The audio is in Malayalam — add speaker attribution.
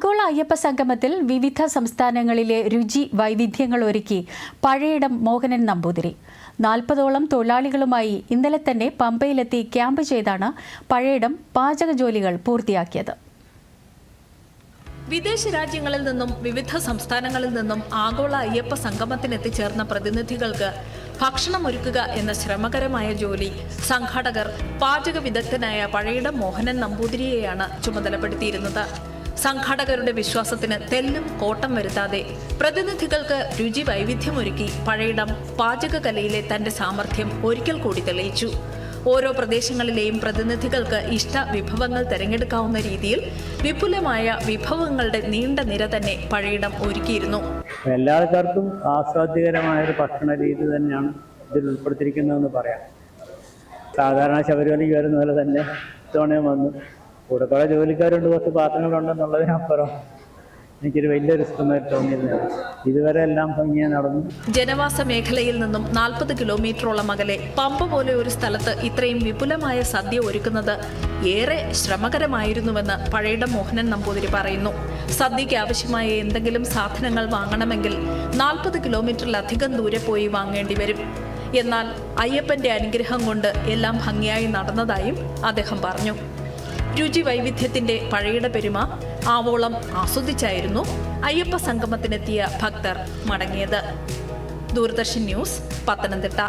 Speaker 1: ആഗോള അയ്യപ്പ സംഗമത്തിൽ വിവിധ സംസ്ഥാനങ്ങളിലെ രുചി വൈവിധ്യങ്ങൾ ഒരുക്കി പഴയിടം മോഹനൻ നമ്പൂതിരി. നാൽപ്പതോളം തൊഴിലാളികളുമായി ഇന്നലെ തന്നെ പമ്പയിലെത്തി ക്യാമ്പ് ചെയ്താണ് പഴയിടം പാചക ജോലികൾ പൂർത്തിയാക്കിയത്.
Speaker 2: വിദേശ രാജ്യങ്ങളിൽ നിന്നും വിവിധ സംസ്ഥാനങ്ങളിൽ നിന്നും ആഗോള അയ്യപ്പ സംഗമത്തിനെത്തിച്ചേർന്ന പ്രതിനിധികൾക്ക് ഭക്ഷണം ഒരുക്കുക എന്ന ശ്രമകരമായ ജോലി സംഘാടകർ പാചക വിദഗ്ധനായ പഴയിടം മോഹനൻ നമ്പൂതിരിയെയാണ് ചുമതലപ്പെടുത്തിയിരുന്നത്. സംഘാടകരുടെ വിശ്വാസത്തിന് തെല്ലും കോട്ടം വരുത്താതെ പ്രതിനിധികൾക്ക് രുചി വൈവിധ്യമൊരുക്കി പഴയിടം പാചകകലയിലെ തന്റെ സാമർഥ്യം ഒരിക്കൽ കൂടി തെളിയിച്ചു. ഓരോ പ്രദേശങ്ങളിലെയും പ്രതിനിധികൾക്ക് ഇഷ്ട വിഭവങ്ങൾ തിരഞ്ഞെടുക്കാവുന്ന രീതിയിൽ വിപുലമായ വിഭവങ്ങളുടെ നീണ്ട നിര തന്നെ പഴയിടം ഒരുക്കിയിരുന്നു.
Speaker 3: എല്ലാ ആൾക്കാർക്കും ആസ്വാദ്യകരമായ ഒരു ഭക്ഷണ രീതി തന്നെയാണ് ഇതിൽ ഉൾപ്പെടുത്തിയിരിക്കുന്നതെന്ന് പറയാം. സാധാരണ ശബരിമലയ്ക്ക് വരുന്ന പോലെ തന്നെ ഇത്തവണയും വന്നു. കൂടെ കുറെ ജോലിക്കാരുണ്ട് കുറച്ച് പാത്രങ്ങളുണ്ടെന്നുള്ളതിനപ്പുറം എനിക്കൊരു വലിയ റിസ്ക്കൊന്നും തോന്നിയിരുന്നില്ല ഇതുവരെ എല്ലാം ഭംഗിയെ നടന്നു.
Speaker 2: ജനവാസ മേഖലയിൽ നിന്നും നാൽപ്പത് കിലോമീറ്ററോളം അകലെ പമ്പ പോലെ ഒരു സ്ഥലത്ത് ഇത്രയും വിപുലമായ സദ്യ ഒരുക്കുന്നത് ഏറെ ശ്രമകരമായിരുന്നുവെന്ന് പഴയിടം മോഹനൻ നമ്പൂതിരി പറയുന്നു. സദ്യയ്ക്ക് ആവശ്യമായ എന്തെങ്കിലും സാധനങ്ങൾ വാങ്ങണമെങ്കിൽ നാൽപ്പത് കിലോമീറ്ററിലധികം ദൂരെ പോയി വാങ്ങേണ്ടി വരും. എന്നാൽ അയ്യപ്പന്റെ അനുഗ്രഹം കൊണ്ട് എല്ലാം ഭംഗിയായി നടന്നതായും അദ്ദേഹം പറഞ്ഞു. രുചി വൈവിധ്യത്തിന്റെ പഴയുടെ പെരുമ ആവോളം ആസ്വദിച്ചായിരുന്നു അയ്യപ്പ സംഗമത്തിനെത്തിയ ഭക്തർ മടങ്ങിയത്. ദൂരദർശൻ ന്യൂസ് പത്തനംതിട്ട.